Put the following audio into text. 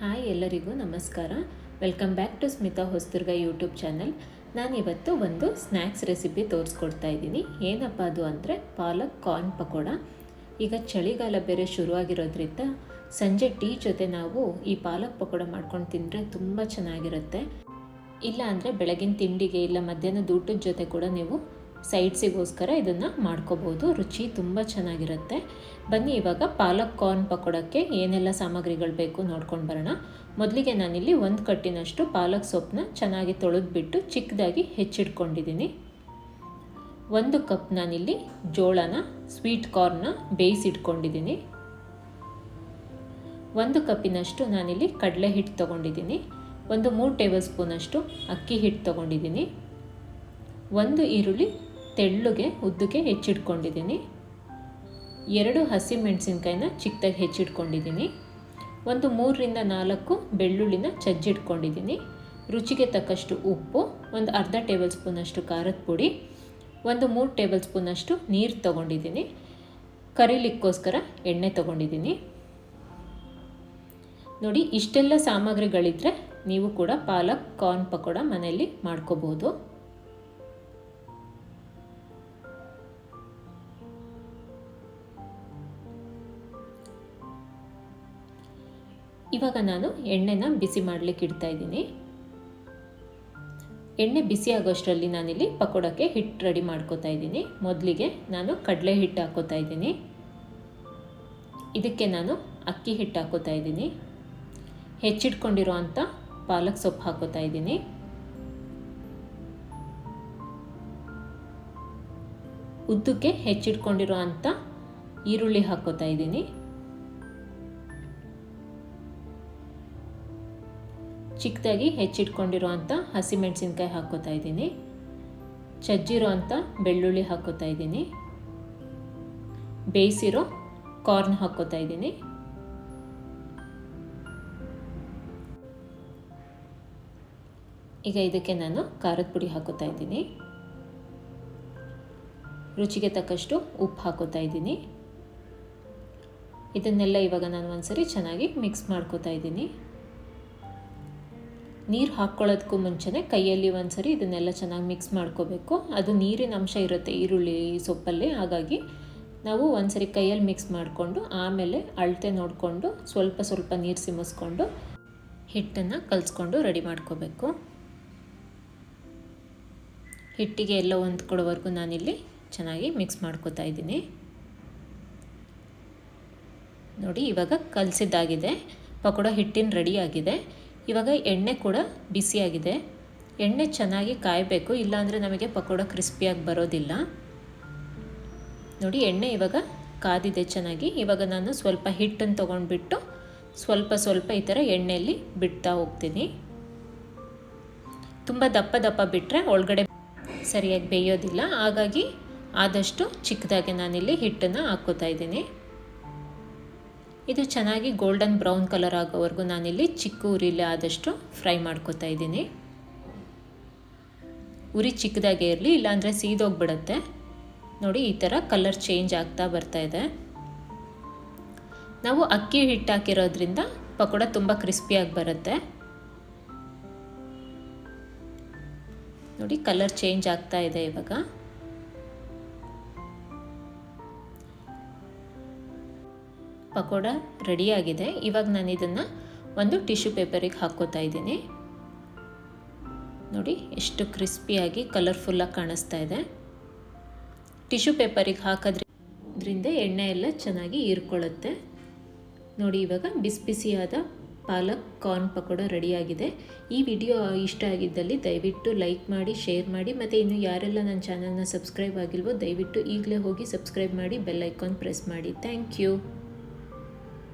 Hi ಎಲ್ಲರಿಗೂ ನಮಸ್ಕಾರ. Welcome back to Smitha Hosadurga YouTube channel ನಾನಿವತ್ತು ಒಂದು ಸ್ನ್ಯಾಕ್ಸ್ ರೆಸಿಪಿ ತೋರಿಸ್ಕೊಡ್ತಾ ಇದ್ದೀನಿ. ಏನಪ್ಪ ಅದು ಅಂದರೆ ಪಾಲಕ್ ಕಾರ್ನ್ ಪಕೋಡ. ಈಗ ಚಳಿಗಾಲ ಬೇರೆ ಶುರುವಾಗಿರೋದ್ರಿಂದ ಸಂಜೆ ಟೀ ಜೊತೆ ನಾವು ಈ ಪಾಲಕ್ ಪಕೋಡ ಮಾಡ್ಕೊಂಡು ತಿಂದರೆ ತುಂಬ ಚೆನ್ನಾಗಿರುತ್ತೆ. ಇಲ್ಲ ಅಂದರೆ ಬೆಳಗಿನ ತಿಂಡಿಗೆ ಇಲ್ಲ ಮಧ್ಯಾಹ್ನದ ಊಟದ ಜೊತೆ ಕೂಡ ನೀವು ಸೈಡ್ಸಿಗೋಸ್ಕರ ಇದನ್ನು ಮಾಡ್ಕೋಬೋದು. ರುಚಿ ತುಂಬ ಚೆನ್ನಾಗಿರುತ್ತೆ. ಬನ್ನಿ, ಇವಾಗ ಪಾಲಕ್ ಕಾರ್ನ್ ಪಕೋಡಕ್ಕೆ ಏನೆಲ್ಲ ಸಾಮಗ್ರಿಗಳು ಬೇಕು ನೋಡ್ಕೊಂಡು ಬರೋಣ. ಮೊದಲಿಗೆ ನಾನಿಲ್ಲಿ ಒಂದು ಕಟ್ಟಿನಷ್ಟು ಪಾಲಕ್ ಸೊಪ್ಪನ್ನ ಚೆನ್ನಾಗಿ ತೊಳೆದ್ಬಿಟ್ಟು ಚಿಕ್ಕದಾಗಿ ಹೆಚ್ಚಿಟ್ಕೊಂಡಿದ್ದೀನಿ. ಒಂದು ಕಪ್ ನಾನಿಲ್ಲಿ ಜೋಳನ, ಸ್ವೀಟ್ ಕಾರ್ನ್ನ ಬೇಯಿಸಿಟ್ಕೊಂಡಿದ್ದೀನಿ. ಒಂದು ಕಪ್ಪಿನಷ್ಟು ನಾನಿಲ್ಲಿ ಕಡಲೆ ಹಿಟ್ಟು ತೊಗೊಂಡಿದ್ದೀನಿ. ಒಂದು ಮೂರು ಟೇಬಲ್ ಸ್ಪೂನಷ್ಟು ಅಕ್ಕಿ ಹಿಟ್ಟು ತೊಗೊಂಡಿದ್ದೀನಿ. ಒಂದು ಈರುಳ್ಳಿ ತೆಳ್ಳುಗೆ ಉದ್ದಕ್ಕೆ ಹೆಚ್ಚಿಟ್ಕೊಂಡಿದ್ದೀನಿ. ಎರಡು ಹಸಿಮೆಣಸಿನ್ಕಾಯಿನ ಚಿಕ್ಕದಾಗಿ ಹೆಚ್ಚಿಟ್ಕೊಂಡಿದ್ದೀನಿ. ಒಂದು ಮೂರರಿಂದ ನಾಲ್ಕು ಬೆಳ್ಳುಳ್ಳಿನ ಚಜ್ಜಿಟ್ಕೊಂಡಿದ್ದೀನಿ. ರುಚಿಗೆ ತಕ್ಕಷ್ಟು ಉಪ್ಪು, ಒಂದು ಅರ್ಧ ಟೇಬಲ್ ಸ್ಪೂನಷ್ಟು ಖಾರದ ಪುಡಿ, ಒಂದು ಮೂರು ಟೇಬಲ್ ಸ್ಪೂನಷ್ಟು ನೀರು ತೊಗೊಂಡಿದ್ದೀನಿ. ಕರೀಲಿಕ್ಕೋಸ್ಕರ ಎಣ್ಣೆ ತೊಗೊಂಡಿದ್ದೀನಿ. ನೋಡಿ, ಇಷ್ಟೆಲ್ಲ ಸಾಮಗ್ರಿಗಳಿದ್ದರೆ ನೀವು ಕೂಡ ಪಾಲಕ್, ಕಾರ್ನ್ ಪಕೋಡ ಮನೆಯಲ್ಲಿ ಮಾಡ್ಕೋಬೋದು. ಇವಾಗ ನಾನು ಎಣ್ಣೆನ ಬಿಸಿ ಮಾಡಲಿಕ್ಕೆ ಇಡ್ತಾ ಇದ್ದೀನಿ. ಎಣ್ಣೆ ಬಿಸಿ ಆಗೋಷ್ಟರಲ್ಲಿ ನಾನಿಲ್ಲಿ ಪಕೋಡಕ್ಕೆ ಹಿಟ್ಟು ರೆಡಿ ಮಾಡ್ಕೋತಾ ಇದ್ದೀನಿ. ಮೊದಲಿಗೆ ನಾನು ಕಡಲೆ ಹಿಟ್ಟು ಹಾಕೋತಾ ಇದ್ದೀನಿ. ಇದಕ್ಕೆ ನಾನು ಅಕ್ಕಿ ಹಿಟ್ಟು ಹಾಕೋತಾ ಇದ್ದೀನಿ. ಹೆಚ್ಚಿಟ್ಕೊಂಡಿರೋ ಅಂಥ ಪಾಲಕ್ ಸೊಪ್ಪು ಹಾಕೋತಾ ಇದ್ದೀನಿ. ಉದ್ದಕ್ಕೆ ಹೆಚ್ಚಿಟ್ಕೊಂಡಿರೋ ಅಂಥ ಈರುಳ್ಳಿ ಹಾಕೋತಾ ಇದ್ದೀನಿ. ಚಿಕ್ಕದಾಗಿ ಹೆಚ್ಚಿಟ್ಕೊಂಡಿರೋ ಅಂಥ ಹಸಿಮೆಣಸಿನ್ಕಾಯಿ ಹಾಕ್ಕೋತಾ ಇದ್ದೀನಿ. ಚಜ್ಜಿರೋ ಅಂಥ ಬೆಳ್ಳುಳ್ಳಿ ಹಾಕ್ಕೋತಾ ಇದ್ದೀನಿ. ಬೇಯಿಸಿರೋ ಕಾರ್ನ್ ಹಾಕ್ಕೋತಾ ಇದ್ದೀನಿ. ಈಗ ಇದಕ್ಕೆ ನಾನು ಖಾರದ ಪುಡಿ ಹಾಕೋತಾ ಇದ್ದೀನಿ. ರುಚಿಗೆ ತಕ್ಕಷ್ಟು ಉಪ್ಪು ಹಾಕೋತಾ ಇದ್ದೀನಿ. ಇದನ್ನೆಲ್ಲ ಇವಾಗ ನಾನು ಒಂದ್ಸರಿ ಚೆನ್ನಾಗಿ ಮಿಕ್ಸ್ ಮಾಡ್ಕೋತಾ ಇದ್ದೀನಿ. ನೀರು ಹಾಕ್ಕೊಳ್ಳೋದಕ್ಕೂ ಮುಂಚೆನೇ ಕೈಯಲ್ಲಿ ಒಂದ್ಸರಿ ಇದನ್ನೆಲ್ಲ ಚೆನ್ನಾಗಿ ಮಿಕ್ಸ್ ಮಾಡ್ಕೋಬೇಕು. ಅದು ನೀರಿನ ಅಂಶ ಇರುತ್ತೆ, ಈರುಳ್ಳಿ ಸೊಪ್ಪಲ್ಲಿ. ಹಾಗಾಗಿ ನಾವು ಒಂದ್ಸರಿ ಕೈಯಲ್ಲಿ ಮಿಕ್ಸ್ ಮಾಡಿಕೊಂಡು, ಆಮೇಲೆ ಅಳತೆ ನೋಡಿಕೊಂಡು, ಸ್ವಲ್ಪ ಸ್ವಲ್ಪ ನೀರು ಸಿಮಿಸ್ಕೊಂಡು ಹಿಟ್ಟನ್ನು ಕಲಿಸ್ಕೊಂಡು ರೆಡಿ ಮಾಡ್ಕೋಬೇಕು. ಹಿಟ್ಟಿಗೆ ಎಲ್ಲ ಹೊಂದ್ಕೊಡೋವರೆಗೂ ನಾನಿಲ್ಲಿ ಚೆನ್ನಾಗಿ ಮಿಕ್ಸ್ ಮಾಡ್ಕೋತಾ ಇದ್ದೀನಿ. ನೋಡಿ, ಇವಾಗ ಕಲಸಿದ್ದಾಗಿದೆ. ಪಕೋಡ ಹಿಟ್ಟಿನ ರೆಡಿ ಆಗಿದೆ. ಇವಾಗ ಎಣ್ಣೆ ಕೂಡ ಬಿಸಿಯಾಗಿದೆ ಎಣ್ಣೆ ಚೆನ್ನಾಗಿ ಕಾಯಬೇಕು, ಇಲ್ಲಾಂದರೆ ನಮಗೆ ಪಕೋಡ ಕ್ರಿಸ್ಪಿಯಾಗಿ ಬರೋದಿಲ್ಲ. ನೋಡಿ, ಎಣ್ಣೆ ಇವಾಗ ಕಾದಿದೆ ಚೆನ್ನಾಗಿ. ಇವಾಗ ನಾನು ಸ್ವಲ್ಪ ಹಿಟ್ಟನ್ನು ತೊಗೊಂಡ್ಬಿಟ್ಟು ಸ್ವಲ್ಪ ಸ್ವಲ್ಪ ಈ ಥರ ಎಣ್ಣೆಯಲ್ಲಿ ಬಿಡ್ತಾ ಹೋಗ್ತೀನಿ. ತುಂಬ ದಪ್ಪ ದಪ್ಪ ಬಿಟ್ಟರೆ ಒಳಗಡೆ ಸರಿಯಾಗಿ ಬೇಯೋದಿಲ್ಲ. ಹಾಗಾಗಿ ಆದಷ್ಟು ಚಿಕ್ಕದಾಗಿ ನಾನಿಲ್ಲಿ ಹಿಟ್ಟನ್ನು ಹಾಕ್ಕೋತಾ ಇದ್ದೀನಿ. ಇದು ಚೆನ್ನಾಗಿ ಗೋಲ್ಡನ್ ಬ್ರೌನ್ ಕಲರ್ ಆಗೋವರೆಗೂ ನಾನಿಲ್ಲಿ ಚಿಕ್ಕ ಉರಿಲಿ ಆದಷ್ಟು ಫ್ರೈ ಮಾಡ್ಕೋತಾ ಇದ್ದೀನಿ. ಉರಿ ಚಿಕ್ಕದಾಗೆ ಇರಲಿ, ಇಲ್ಲಾಂದರೆ ಸೀದೋಗ್ಬಿಡತ್ತೆ. ನೋಡಿ, ಈ ಥರ ಕಲರ್ ಚೇಂಜ್ ಆಗ್ತಾ ಬರ್ತಾ ಇದೆ. ನಾವು ಅಕ್ಕಿ ಹಿಟ್ಟು ಹಾಕಿರೋದ್ರಿಂದ ಪಕೋಡ ತುಂಬ ಕ್ರಿಸ್ಪಿಯಾಗಿ ಬರುತ್ತೆ. ನೋಡಿ ಕಲರ್ ಚೇಂಜ್ ಆಗ್ತಾ ಇದೆ ಇವಾಗ. ಪಕೋಡ ರೆಡಿಯಾಗಿದೆ ಇವಾಗ ನಾನು ಇದನ್ನು ಒಂದು ಟಿಶ್ಯೂ ಪೇಪರಿಗೆ ಹಾಕ್ಕೋತಾ ಇದ್ದೀನಿ. ನೋಡಿ, ಎಷ್ಟು ಕ್ರಿಸ್ಪಿಯಾಗಿ ಕಲರ್ಫುಲ್ಲಾಗಿ ಕಾಣಿಸ್ತಾ ಇದೆ. ಟಿಶ್ಯೂ ಪೇಪರಿಗೆ ಹಾಕೋದ್ರಿಂದ ಎಣ್ಣೆ ಎಲ್ಲ ಚೆನ್ನಾಗಿ ಹೀರ್ಕೊಳ್ಳುತ್ತೆ. ನೋಡಿ, ಇವಾಗ ಬಿಸಿ ಬಿಸಿಯಾದ ಪಾಲಕ್ ಕಾರ್ನ್ ಪಕೋಡ ರೆಡಿಯಾಗಿದೆ ಈ ವಿಡಿಯೋ ಇಷ್ಟ ಆಗಿದ್ದಲ್ಲಿ ದಯವಿಟ್ಟು ಲೈಕ್ ಮಾಡಿ ಶೇರ್ ಮಾಡಿ, ಮತ್ತು ಇನ್ನು ಯಾರೆಲ್ಲ ನನ್ನ ಚಾನಲ್ನ ಸಬ್ಸ್ಕ್ರೈಬ್ ಆಗಿಲ್ವೋ ದಯವಿಟ್ಟು ಈಗಲೇ ಹೋಗಿ ಸಬ್ಸ್ಕ್ರೈಬ್ ಮಾಡಿ ಬೆಲ್ ಐಕಾನ್ ಪ್ರೆಸ್ ಮಾಡಿ. Thank you